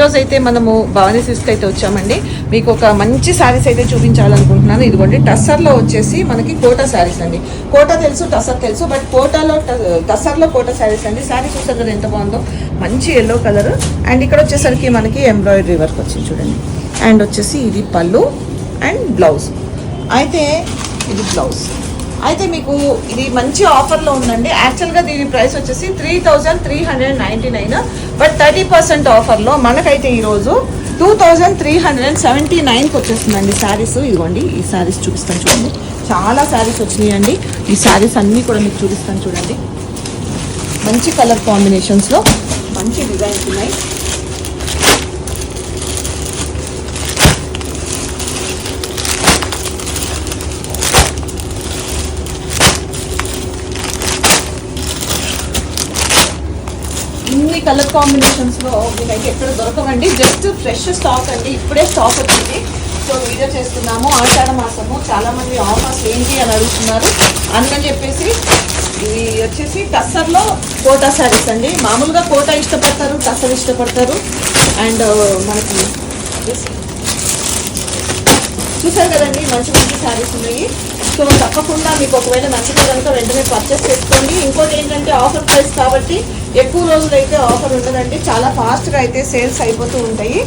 ఈరోజు అయితే మనము భవానీ సిస్క్ అయితే వచ్చామండి. మీకు ఒక మంచి శారీస్ అయితే చూపించాలనుకుంటున్నాను. ఇదిగోండి టస్సర్లో వచ్చేసి మనకి కోటా శారీస్ అండి. కోటా తెలుసు టస్సర్ తెలుసు బట్ కోటాలో ట- టస్సర్లో కోటా శారీస్ అండి. శారీ చూసారు కదా ఎంత బాగుందో? మంచి ఎల్లో కలర్ అండ్ ఇక్కడ వచ్చేసరికి మనకి ఎంబ్రాయిడరీ వర్క్ వచ్చింది చూడండి. అండ్ వచ్చేసి ఇది పళ్ళు అండ్ బ్లౌజ్ అయితే ఇది బ్లౌజ్ అయితే మీకు ఇది మంచి ఆఫర్లో ఉందండి. యాక్చువల్గా దీని ప్రైస్ వచ్చేసి three thousand three hundred ninety nine. But thirty percent ఆఫర్లో మనకైతే ఈరోజు two thousand three hundred and seventy నైన్కి వచ్చేస్తుందండి శారీస్. ఇదిగోండి ఈ శారీస్ చూపిస్తాను చూడండి. చాలా శారీస్ వచ్చినాయండి. ఈ శారీస్ అన్నీ కూడా మీకు చూపిస్తాను చూడండి. మంచి కలర్ కాంబినేషన్స్లో మంచి డిజైన్స్ ఉన్నాయి. ఇన్ని కలర్ కాంబినేషన్స్లో మీకైతే ఎక్కడ దొరకవండి. జస్ట్ ఫ్రెష్ స్టాక్ అండి. ఇప్పుడే స్టాక్ వచ్చింది. సో వీడియో చేస్తున్నాము ఆషాఢ మాసము. చాలా మంది ఆఫర్స్ ఏంటి అని అడుగుతున్నారు. అందుకని చెప్పేసి ఇవి వచ్చేసి టస్సర్లో కోటా శారీస్ అండి. మామూలుగా కోటా ఇష్టపడతారు టస్సర్ ఇష్టపడతారు. అండ్ uh, మనకి చూసారు కదండి మంచి మంచి శారీస్ ఉన్నాయి. సో తప్పకుండా మీకు ఒకవేళ నచ్చితే కనుక వెంటనే పర్చేస్ చేసుకోండి. ఇంకోటి ఏంటంటే ఆఫర్ ప్రైస్ కాబట్టి ఎక్కువ రోజులు అయితే ఆఫర్ ఉండదండి. చాలా ఫాస్ట్గా అయితే సేల్స్ అయిపోతూ ఉంటాయి.